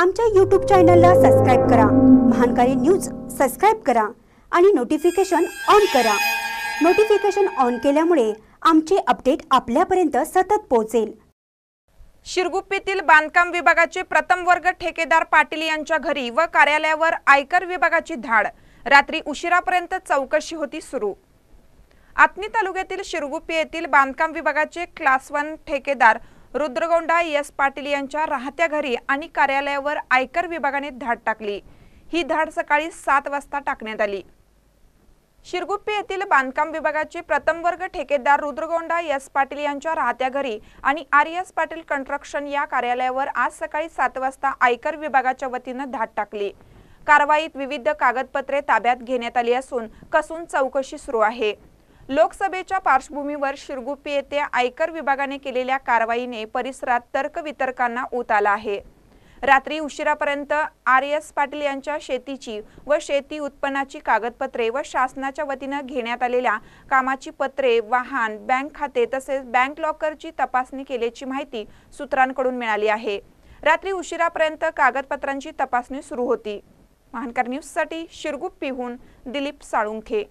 आमच्या यूट्यूब चॅनलला सबस्क्राईब करा. महानकारी न्यूज सबस्क्राईब करा आणि नोटिफिकेशन ऑन करा. नोटिफिकेशन ऑन केल्यामुळे आमचे अपडेट आपल्यापर्यंत सतत पोहोचेल. शिरगुप्पीतील बांधकाम विभागाचे प्रथम वर्ग ठेकेदार पाटील यांच्या घरी व कार्यालयावर आयकर विभागाची धाड. रात्री उशिरापर्यंत चौकशी होती सुरू. आत्नी तालुक्यातील शिरगुप्पी येथील बांधकाम विभागाचे क्लास वन ठेकेदार रुद्रगोंडा एस पाटील यांच्या राहत्या घरी आणि कार्यालयावर आयकर विभागाने धाड टाकली. ही धाड सकाळी सात वाजता टाकण्यात आली. शिरगुप्पी येथील बांधकाम विभागाचे प्रथम वर्ग ठेकेदार रुद्रगोंडा एस पाटील यांच्या राहत्या घरी आणि आर एस पाटील कन्स्ट्रक्शन या कार्यालयावर आज सकाळी सात वाजता आयकर विभागाच्या वतीनं धाड टाकली. कारवाईत विविध कागदपत्रे ताब्यात घेण्यात आली असून कसून चौकशी सुरू आहे. लोकसभेच्या पार्श्वभूमीवर शिरगुप्पी येथे आयकर विभागाने केलेल्या कारवाईने परिसरात तर्कवितर्कांना ऊत आला आहे. रात्री उशिरापर्यंत आर एस पाटील यांच्या शेतीची व शेती उत्पन्नाची कागदपत्रे व शासनाच्या वतीनं घेण्यात आलेल्या कामाची पत्रे वाहन बँक खाते तसेच बँक लॉकरची तपासणी केल्याची माहिती सूत्रांकडून मिळाली आहे. रात्री उशिरापर्यंत कागदपत्रांची तपासणी सुरू होती. महानकर न्यूजसाठी शिरगुप्पीहून दिलीप साळुंखे.